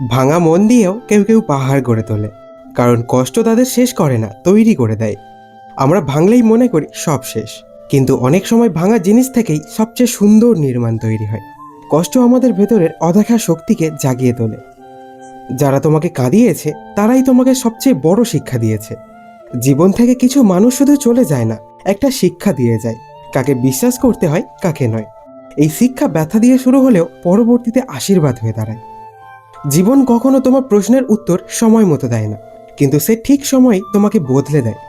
ভাঙা মন দিয়েও কেউ কেউ পাহাড় গড়ে তোলে, কারণ কষ্ট তাদের শেষ করে না, তৈরি করে দেয়। আমরা ভাঙলেই মনে করি সব শেষ, কিন্তু অনেক সময় ভাঙা জিনিস থেকেই সবচেয়ে সুন্দর নির্মাণ তৈরি হয়। কষ্ট আমাদের ভেতরের অদেখা শক্তিকে জাগিয়ে তোলে। যারা তোমাকে কাঁদিয়েছে, তারাই তোমাকে সবচেয়ে বড় শিক্ষা দিয়েছে। জীবন থেকে কিছু মানুষ শুধু চলে যায় না, একটা শিক্ষা দিয়ে যায়। কাকে বিশ্বাস করতে হয়, কাকে নয়। এই শিক্ষা ব্যথা দিয়ে শুরু হলেও পরবর্তীতে আশীর্বাদ হয়ে দাঁড়ায়। জীবন কখনো তোমার প্রশ্নের উত্তর সময় মতো দেয় না, কিন্তু সে ঠিক সময় তোমাকে বদলে দেয়।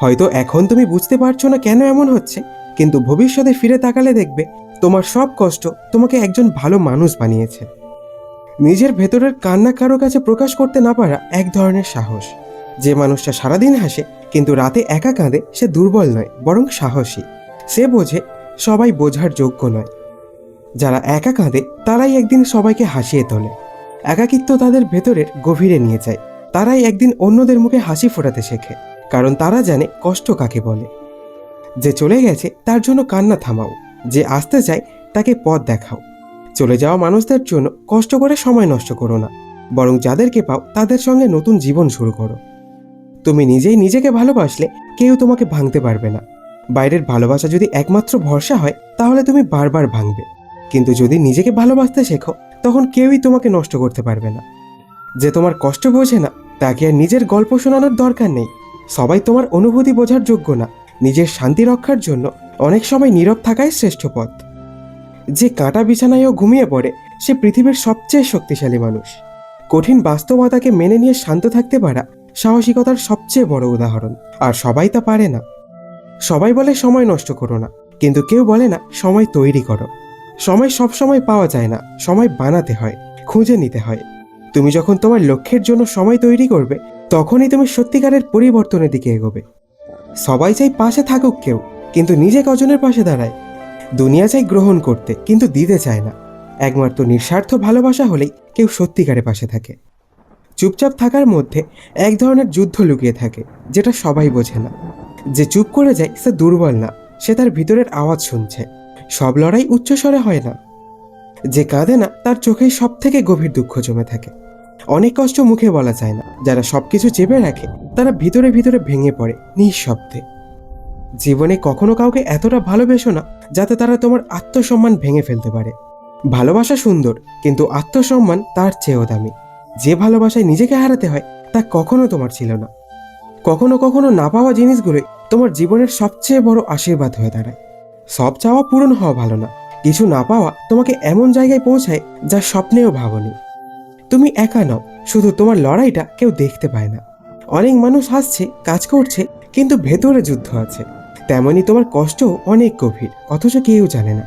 হয়তো এখন তুমি বুঝতে পারছ না কেন এমন হচ্ছে, কিন্তু ভবিষ্যতে ফিরে তাকালে দেখবে তোমার সব কষ্ট তোমাকে একজন ভালো মানুষ বানিয়েছে। নিজের ভেতরের কান্না কারও কাছে প্রকাশ করতে না পারা এক ধরনের সাহস। যে মানুষটা সারাদিন হাসে, কিন্তু রাতে একা কাঁদে, সে দুর্বল নয়, বরং সাহসী। সে বোঝে, সবাই বোঝার যোগ্য নয়। যারা একা কাঁদে, তারাই একদিন সবাইকে হাসিয়ে তোলে। একাকিত্ব তাদের ভেতরের গভীরে নিয়ে যায়। তারাই একদিন অন্যদের মুখে হাসি ফোটাতে শেখে, কারণ তারা জানে কষ্ট কাকে বলে। যে চলে গেছে, তার জন্য কান্না থামাও, যে আসতে চায়, তাকে পথ দেখাও। চলে যাওয়া মানুষদের জন্য কষ্ট করে সময় নষ্ট করো না, বরং যাদেরকে পাও তাদের সঙ্গে নতুন জীবন শুরু করো। তুমি নিজেই নিজেকে ভালোবাসলে কেউ তোমাকে ভাঙতে পারবে না। বাইরের ভালোবাসা যদি একমাত্র ভরসা হয়, তাহলে তুমি বারবার ভাঙবে। কিন্তু যদি নিজেকে ভালোবাসতে শেখো তখন কেউই তোমাকে নষ্ট করতে পারবে না। যে তোমার কষ্ট বোঝে না, তাকে আর নিজের গল্প শোনানোর দরকার নেই। সবাই তোমার অনুভূতি বোঝার যোগ্য না। নিজের শান্তি রক্ষার জন্য অনেক সময় নীরব থাকাই শ্রেষ্ঠ পথ। যে কাঁটা বিছানায়ও ঘুমিয়ে পড়ে, সে পৃথিবীর সবচেয়ে শক্তিশালী মানুষ। কঠিন বাস্তবতাকে মেনে নিয়ে শান্ত থাকতে পারা সাহসিকতার সবচেয়ে বড় উদাহরণ। আর সবাই তা পারে না। সবাই বলে সময় নষ্ট করো না, কিন্তু কেউ বলে না, সময় তৈরি করো। সময় সব সময় পাওয়া যায় না, সময় বানাতে হয়, খুঁজে নিতে হয়। তুমি যখন তোমার লক্ষ্যের জন্য সময় তৈরি করবে, তখনই তুমি সত্যিকারের পরিবর্তনের দিকে এগোবে। সবাই চাই পাশে থাকুক কেউ, কিন্তু নিজে কজনের পাশে দাঁড়ায়। দুনিয়া চাই গ্রহণ করতে, কিন্তু দিতে চায় না। একমাত্র নিঃস্বার্থ ভালোবাসা হলেই কেউ সত্যিকারের পাশে থাকে। চুপচাপ থাকার মধ্যে এক ধরনের যুদ্ধ লুকিয়ে থাকে, যেটা সবাই বোঝে না। যে চুপ করে যায় সে দুর্বল না, সে তার ভিতরের আওয়াজ শুনছে। সব লড়াই উচ্চস্বরে হয় না। যে কাঁদে না, তার চোখেই সব থেকে গভীর দুঃখ জমে থাকে। অনেক কষ্ট মুখে বলা যায় না। যারা সব কিছু চেপে রাখে, তারা ভিতরে ভিতরে ভেঙে পড়ে নিঃশব্দে। জীবনে কখনো কাউকে এতটা ভালোবেসো না, যাতে তারা তোমার আত্মসম্মান ভেঙে ফেলতে পারে। ভালোবাসা সুন্দর, কিন্তু আত্মসম্মান তার চেয়েও দামি। যে ভালোবাসায় নিজেকে হারাতে হয়, তা কখনো তোমার ছিল না। কখনো কখনো না পাওয়া জিনিসগুলোই তোমার জীবনের সবচেয়ে বড় আশীর্বাদ হয়ে দাঁড়ায়। সব চাওয়া পূরণ হওয়া ভালো না। কিছু না পাওয়া তোমাকে এমন জায়গায় পৌঁছায় যা স্বপ্নেও ভাবনি। তুমি একা নও, শুধু তোমার লড়াইটা কেউ দেখতে পায় না। অনেক মানুষ হাসছে, কাজ করছে, কিন্তু ভেতরে যুদ্ধ আছে। তেমনি তোমার কষ্টও অনেক গভীর, অথচ কেউ জানে না।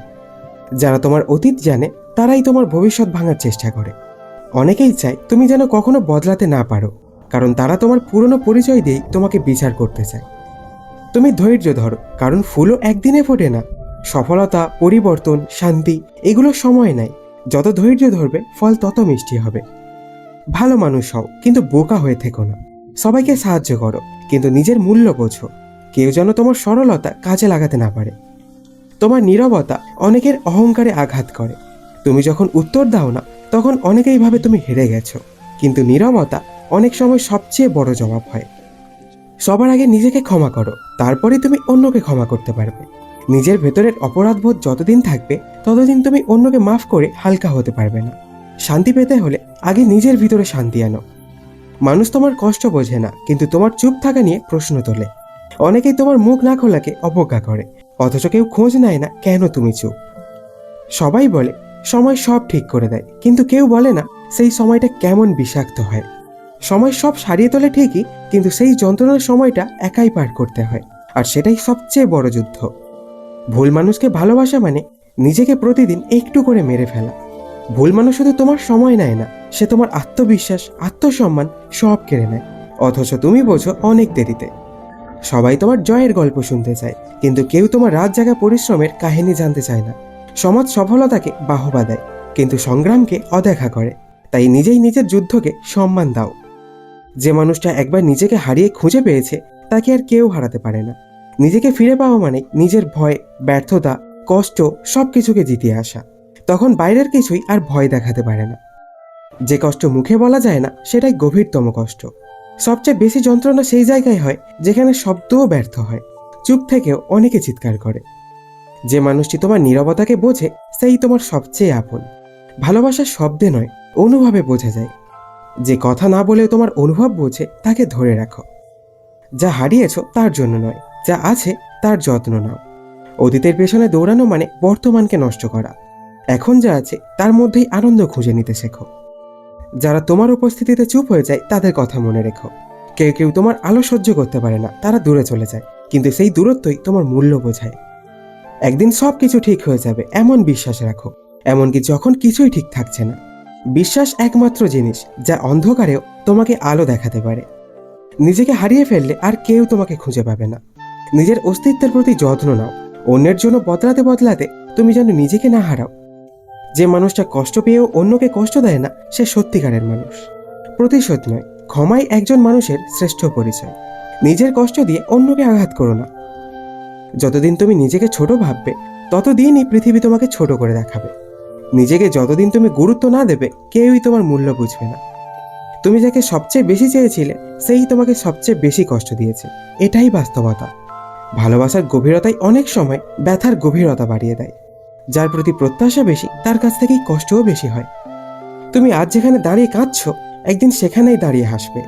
যারা তোমার অতীত জানে, তারাই তোমার ভবিষ্যৎ ভাঙার চেষ্টা করে। অনেকেই চায় তুমি যেন কখনো বদলাতে না পারো, কারণ তারা তোমার পুরনো পরিচয় দিয়েই তোমাকে বিচার করতে চায়। তুমি ধৈর্য ধরো, কারণ ফুলও একদিনে ফোটে না। সফলতা, পরিবর্তন, শান্তি, এগুলো সময় নেয়। যত ধৈর্য ধরবে, ফল তত মিষ্টি হবে। ভালো মানুষ হও, কিন্তু বোকা হয়ে থেকো না। সবাইকে সাহায্য করো, কিন্তু নিজের মূল্য বোঝো। কেউ যেন তোমার সরলতা কাজে লাগাতে না পারে। তোমার নীরবতা অনেকের অহংকারে আঘাত করে। তুমি যখন উত্তর দাও না, তখন অনেকেই ভাবে তুমি হেরে গেছো। কিন্তু নীরবতা অনেক সময় সবচেয়ে বড় জবাব হয়। সবার আগে নিজেকে ক্ষমা করো তারপরে তুমি অন্যকে ক্ষমা করতে পারবে। নিজের ভেতরের অপরাধবোধ যতদিন থাকবে, ততদিন তুমি অন্যকে মাফ করে হালকা হতে পারবে না। শান্তি পেতে হলে আগে নিজের ভিতরে শান্তি আনো। মানুষ তোমার কষ্ট বোঝে না, কিন্তু তোমার চুপ থাকা নিয়ে প্রশ্ন তোলে। অনেকেই তোমার মুখ না খোলাকে অবজ্ঞা করে, অথচ কেউ খোঁজ নেয় না কেন তুমি চুপ। সবাই বলে, সময় সব ঠিক করে দেয়। কিন্তু কেউ বলে না, সেই সময়টা কেমন বিষাক্ত হয়। সময় সব সারিয়ে তোলে ঠিকই, কিন্তু সেই যন্ত্রণার সময়টা একাই পার করতে হয়, আর সেটাই সবচেয়ে বড় যুদ্ধ। ভুল মানুষকে ভালোবাসা মানে নিজেকে প্রতিদিন একটু করে মেরে ফেলা। ভুল মানুষ শুধু তোমার সময় নেয় না, সে তোমার আত্মবিশ্বাস, আত্মসম্মান সব কেড়ে নেয়, অথচ তুমি বোঝো অনেক দেরিতে। সবাই তোমার জয়ের গল্প শুনতে চায়, কিন্তু কেউ তোমার রাত জাগা পরিশ্রমের কাহিনী জানতে চায় না। সমাজ সফলতাকে বাহবা দেয়, কিন্তু সংগ্রামকে অদেখা করে, তাই নিজেই নিজের যুদ্ধকে সম্মান দাও। যে মানুষটা একবার নিজেকে হারিয়ে খুঁজে পেয়েছে, তাকে আর কেউ হারাতে পারে না। নিজেকে ফিরে পাওয়া মানে নিজের ভয়, ব্যর্থতা, কষ্ট সব কিছুকে জিতিয়ে আসা। তখন বাইরের কিছুই আর ভয় দেখাতে পারে না। যে কষ্ট মুখে বলা যায় না, সেটাই গভীরতম কষ্ট। সবচেয়ে বেশি যন্ত্রণা সেই জায়গায় হয়, যেখানে শব্দও ব্যর্থ হয়। চুপ থেকেও অনেকে চিৎকার করে। যে মানুষটি তোমার নীরবতাকে বোঝে, সেই তোমার সবচেয়ে আপন। ভালোবাসা শব্দে নয়, অনুভবে বোঝা যায়। যে কথা না বলে তোমার অনুভব বোঝে, তাকে ধরে রাখো। যা হারিয়েছ, তার জন্য নয়। যা আছে, তার যত্ন নাও। অতীতের পেছনে দৌড়ানো মানে বর্তমানকে নষ্ট করা। এখন যা আছে, তার মধ্যেই আনন্দ খুঁজে নিতে শেখো। যারা তোমার উপস্থিতিতে চুপ হয়ে যায়, তাদের কথা মনে রেখো। কেউ কেউ তোমার আলো সহ্য করতে পারে না, তারা দূরে চলে যায়। কিন্তু সেই দূরত্বই তোমার মূল্য বোঝায়। একদিন সব কিছু ঠিক হয়ে যাবে, এমন বিশ্বাস রাখো। এমনকি যখন কিছুই ঠিক থাকছে না। বিশ্বাস একমাত্র জিনিস যা অন্ধকারেও তোমাকে আলো দেখাতে পারে। নিজেকে হারিয়ে ফেললে আর কেউ তোমাকে খুঁজে পাবে না। নিজের অস্তিত্বের প্রতি যত্ন নাও। অন্যের জন্য বদলাতে বদলাতে তুমি যেন নিজেকে না হারাও। যে মানুষটা কষ্ট পেয়েও অন্যকে কষ্ট দেয় না, সে সত্যিকারের মানুষ। প্রতিশোধ নয়, ক্ষমাই একজন মানুষের শ্রেষ্ঠ পরিচয়। নিজের কষ্ট দিয়ে অন্যকে আঘাত করো না। যতদিন তুমি নিজেকে ছোট ভাববে, ততদিনই পৃথিবী তোমাকে ছোট করে দেখাবে। নিজেকে যতদিন তুমি গুরুত্ব না দেবে, কেউই তোমার মূল্য বুঝবে না। তুমি যাকে সবচেয়ে বেশি চেয়েছিলে, সেই তোমাকে সবচেয়ে বেশি কষ্ট দিয়েছে। এটাই বাস্তবতা। ভালোবাসার গভীরতাই অনেক সময় ব্যথার গভীরতা বাড়িয়ে দেয়। যার প্রতি প্রত্যাশা বেশি, তার কাছ থেকেই কষ্টও বেশি হয়। তুমি আজ যেখানে দাঁড়িয়ে কাঁদছো, একদিন সেখানেই দাঁড়িয়ে হাসবে।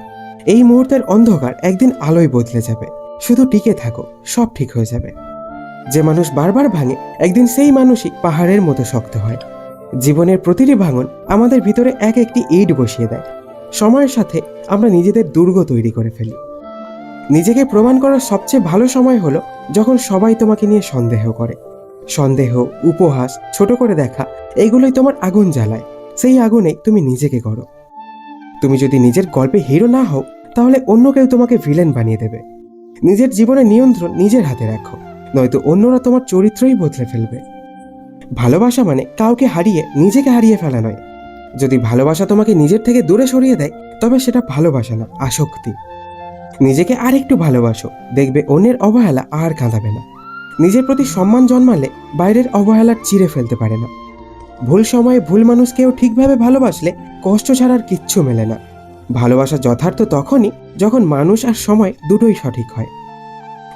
এই মুহূর্তের অন্ধকার একদিন আলোয় বদলে যাবে। শুধু টিকে থাকো, সব ঠিক হয়ে যাবে। যে মানুষ বারবার ভাঙে, একদিন সেই মানুষই পাহাড়ের মতো শক্ত হয়। জীবনের প্রতিটি ভাঙন আমাদের ভিতরে এক একটি ইট বসিয়ে দেয়। সময়ের সাথে আমরা নিজেদের দুর্গ তৈরি করে ফেলি। নিজেকে প্রমাণ করার সবচেয়ে ভালো সময় হলো যখন সবাই তোমাকে নিয়ে সন্দেহ করে। সন্দেহ, উপহাস, ছোট করে দেখা, এগুলোই তোমার আগুন জ্বালায়। সেই আগুনেই তুমি নিজেকে করো তুমি যদি নিজের গল্পে হিরো না হও, তাহলে অন্য কেউ তোমাকে ভিলেন বানিয়ে দেবে। নিজের জীবনের নিয়ন্ত্রণ নিজের হাতে রাখো, নয়তো অন্যরা তোমার চরিত্রই বদলে ফেলবে। ভালোবাসা মানে কাউকে হারিয়ে নিজেকে হারিয়ে ফেলা নয়। যদি ভালোবাসা তোমাকে নিজের থেকে দূরে সরিয়ে দেয়, তবে সেটা ভালোবাসা না, আসক্তি। নিজেকে আর একটু ভালোবাসো, দেখবে অন্যের অবহেলা আর কাঁদাবে না। নিজের প্রতি সম্মান জন্মালে বাইরের অবহেলার চিরে ফেলতে পারে না। ভুল সময়ে ভুল মানুষকেও ঠিকভাবে ভালোবাসলে কষ্ট ছাড়ার কিচ্ছু মেলে না। ভালোবাসা যথার্থ তখনই যখন মানুষ আর সময় দুটোই সঠিক হয়।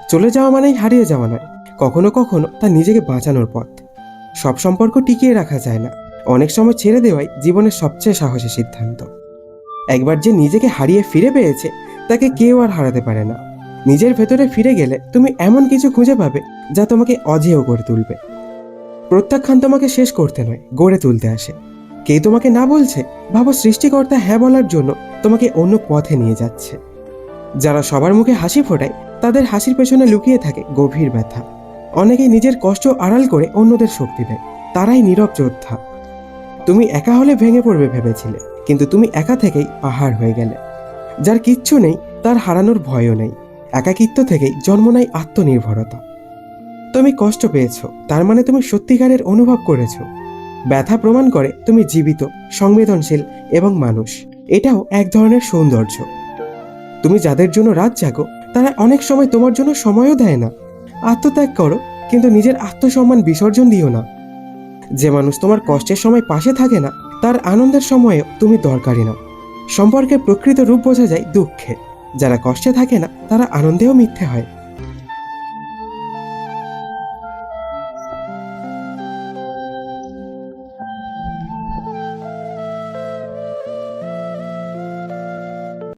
চলে যাওয়া মানেই হারিয়ে যাওয়া নয়, কখনো কখনো তা নিজেকে বাঁচানোর পথ। সব সম্পর্ক টিকিয়ে রাখা যায় না। অনেক সময় ছেড়ে দেওয়াই জীবনের সবচেয়ে সাহসী সিদ্ধান্ত। একবার যে নিজেকে হারিয়ে ফিরে পেয়েছে, তাকে কেউ আর হারাতে পারে না। নিজের ভেতরে ফিরে গেলে তুমি এমন কিছু খুঁজে পাবে যা তোমাকে অজেয় করে তুলবে। প্রত্যাখ্যান তোমাকে শেষ করতে নয়, গড়ে তুলতে আসে। কে তোমাকে না বলছে, ভাবো সৃষ্টিকর্তা হ্যাঁ বলার জন্য তোমাকে অন্য পথে নিয়ে যাচ্ছে। যারা সবার মুখে হাসি ফোটায়, তাদের হাসির পেছনে লুকিয়ে থাকে গভীর ব্যথা। অনেকেই নিজের কষ্ট আড়াল করে অন্যদের শক্তি দেয়। তারাই নীরব যোদ্ধা। তুমি একা হলে ভেঙে পড়বে ভেবেছিলে, কিন্তু তুমি একা থেকেই পাহাড় হয়ে গেলে। যার কিচ্ছু নেই, তার হারানোর ভয়ও নেই। একাকিত্ব থেকেই জন্ম নেয় আত্মনির্ভরতা। তুমি কষ্ট পেয়েছ, তার মানে তুমি সত্যিকারের অনুভব করেছ। ব্যথা প্রমাণ করে তুমি জীবিত, সংবেদনশীল এবং মানুষ। এটাও এক ধরনের সৌন্দর্য। তুমি যাদের জন্য রাত জাগো, তারা অনেক সময় তোমার জন্য সময়ও দেয় না। আত্মত্যাগ করো, কিন্তু নিজের আত্মসম্মান বিসর্জন দিও না। যে মানুষ তোমার কষ্টের সময় পাশে থাকে না, তার আনন্দের সময়ে তুমি দরকারি না। সম্পর্কের প্রকৃত রূপ বোঝা যায় দুঃখে। যারা কষ্টে থাকে না, তারা আনন্দেও মিথ্যে হয়।